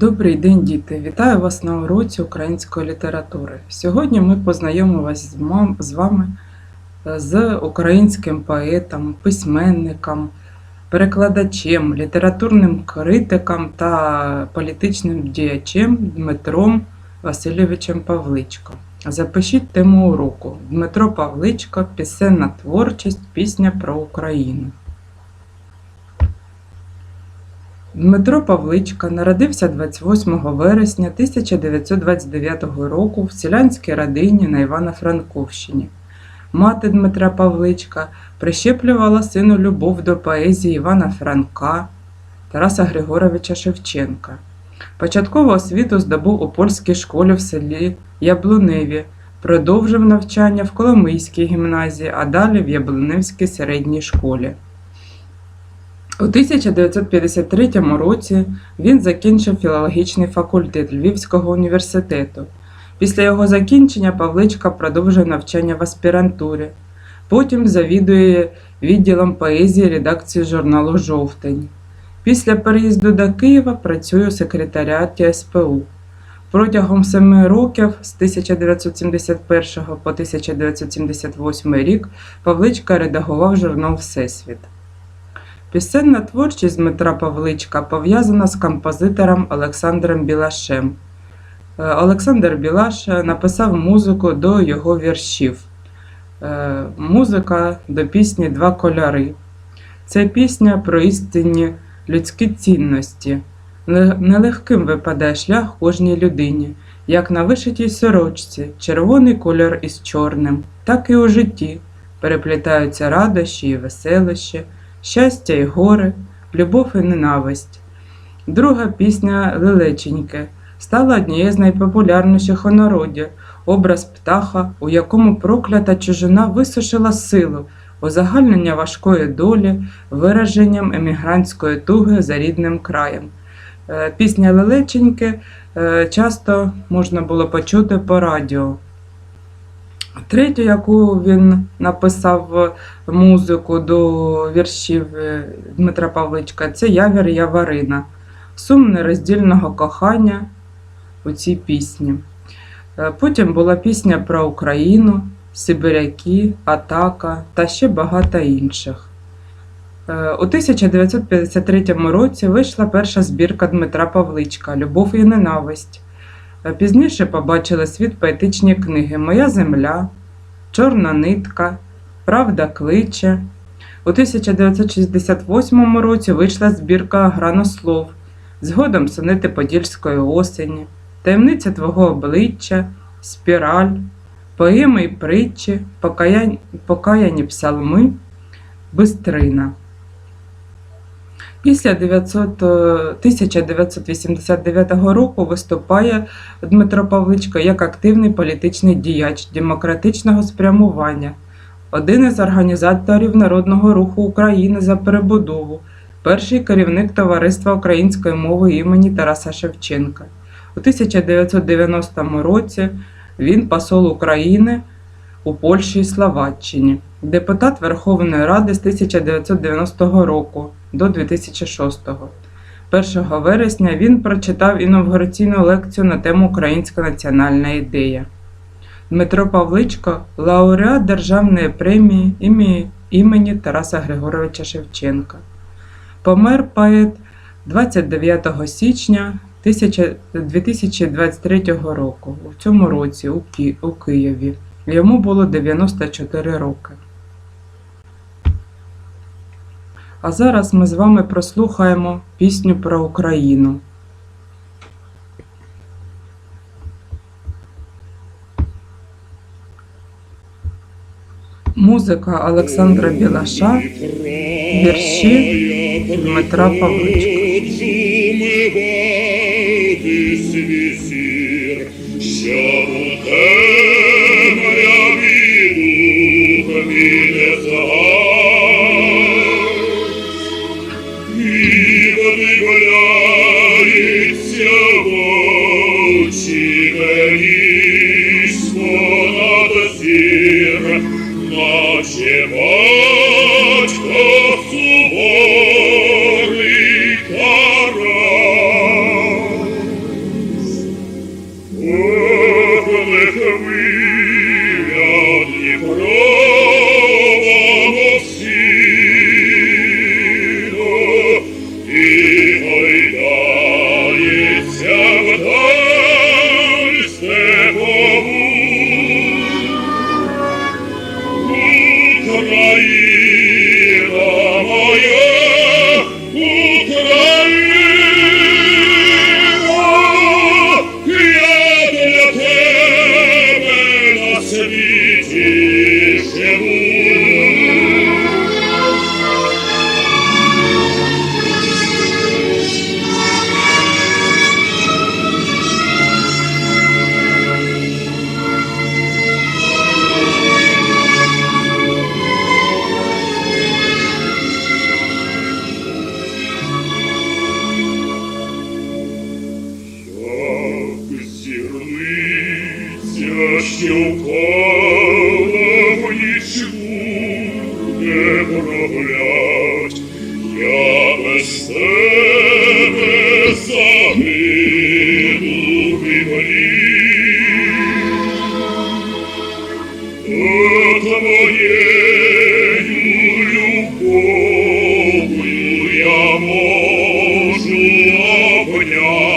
Добрий день, діти! Вітаю вас на уроці української літератури. Сьогодні ми познайомимо вас з вами е, з українським поетом, письменником, перекладачем, літературним критиком та політичним діячем Дмитром Васильовичем Павличко. Запишіть тему уроку Дмитро Павличко, пісенна творчість, пісня про Україну. Дмитро Павличко народився 28 вересня 1929 року в селянській родині на Івано-Франковщині. Мати Дмитра Павличка прищеплювала сину любов до поезії Івана Франка, Тараса Григоровича Шевченка. Початкову освіту здобув у польській школі в селі Яблуневі, продовжив навчання в Коломийській гімназії, а далі в Яблуневській середній школі. У 1953 році він закінчив філологічний факультет Львівського університету. Після його закінчення Павличка продовжує навчання в аспірантурі. Потім завідує відділом поезії редакції журналу Жовтень. Після переїзду до Києва працює у секретаріаті СПУ. Протягом семи років з 1971 по 1978 рік Павличка редагував журнал Всесвіт. Пісенна творчість Дмитра Павличка пов'язана з композитором Олександром Білашем. Е, Олександр Білаш написав музику до його віршів. Е, Музика до пісні Два кольори. Це пісня про істинні людські цінності. Нелегким випадає шлях кожній людині, як на вишитій сорочці, червоний кольор із чорним, так і у житті переплітаються радощі і веселощі щастя і горе, любов і ненависть. Друга пісня Лелеченьки стала однією з найпопулярніших у народі, образ птаха, у якому проклята чужина висушила силу, узагальнення важкої долі, вираженням емігрантської туги за рідним краєм. Е, Пісня Лелеченьки е, часто можна було почути по радіо. Третю, яку він написав музику до віршів е, Дмитра Павличка, це Явір Яварина. Сум нероздільного кохання у цій пісні. Е, Потім була пісня про Україну, Сибиряки, Атака та ще багато інших. Е, У 1953 році вийшла перша збірка Дмитра Павличка Любов і ненависть. Пізніше побачили світ поетичні книги Моя земля, Чорна нитка, Правда кличе. У 1968 році вийшла збірка Гранослов, згодом сонети Подільської осені, Таємниця твого обличчя, Спіраль, Поеми й притчі, Покаяні псалми, Бистрина. Після 900, е, 1989 року виступає Дмитро Павличко як активний політичний діяч демократичного спрямування, один із організаторів Народного руху України за перебудову, перший керівник Товариства української мови імені Тараса Шевченка. У 1990 році він посол України у Польщі і Словаччині, депутат Верховної Ради з 1990 року до 2006. 1 вересня він прочитав інавгураційну лекцію на тему Українська національна ідея. Дмитро Павличко лауреат Державної премії імені, Тараса Григоровича Шевченка. Помер поет 29 січня 2023 року у цьому році у Києві. Йому було 94 роки. А зараз ми з вами прослухаємо пісню про Україну. Музика Олександра Білаша, вірші Дмитра Павличка. І подивляється в очі мені Здесь живут. Не проглядь, я без тебе загину в імлі. От моєю любов'ю я можу обнять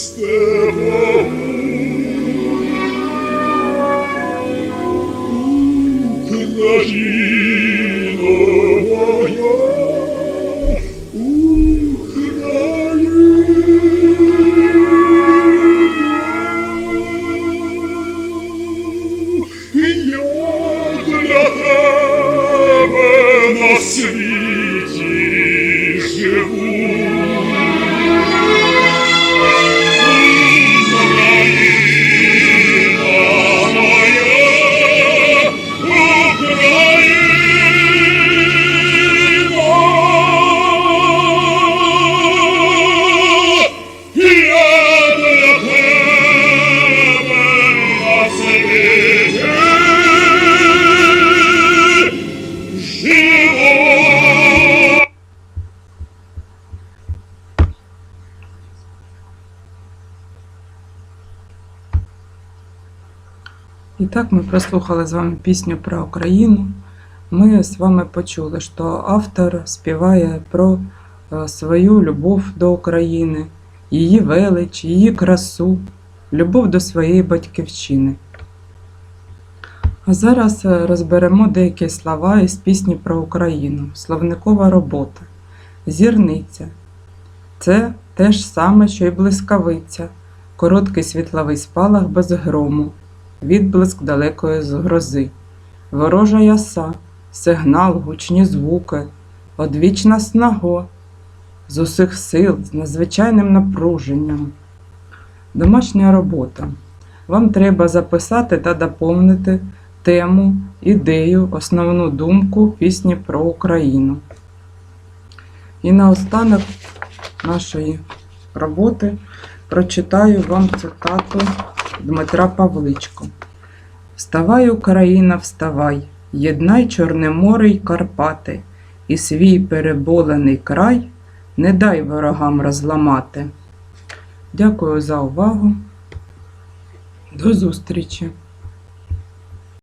stay. І так ми прослухали з вами пісню про Україну. Ми з вами почули, що автор співає про е, свою любов до України, її велич, її красу, любов до своєї батьківщини. А зараз е, розберемо деякі слова із пісні про Україну. Словникова робота. Зірниця. Це те ж саме, що й блискавиця, короткий світловий спалах без грому відблиск далекої грози, ворожа яса, сигнал, гучні звуки, одвічна снаго, з усіх сил, з надзвичайним напруженням. Домашня робота. Вам треба записати та доповнити тему, ідею, основну думку пісні про Україну. І наостанок нашої роботи прочитаю вам цитату Дмитра Павличко. Вставай, Україна, вставай, єднай Чорне море й Карпати, і свій переболений край не дай ворогам розламати. Дякую за увагу. До зустрічі!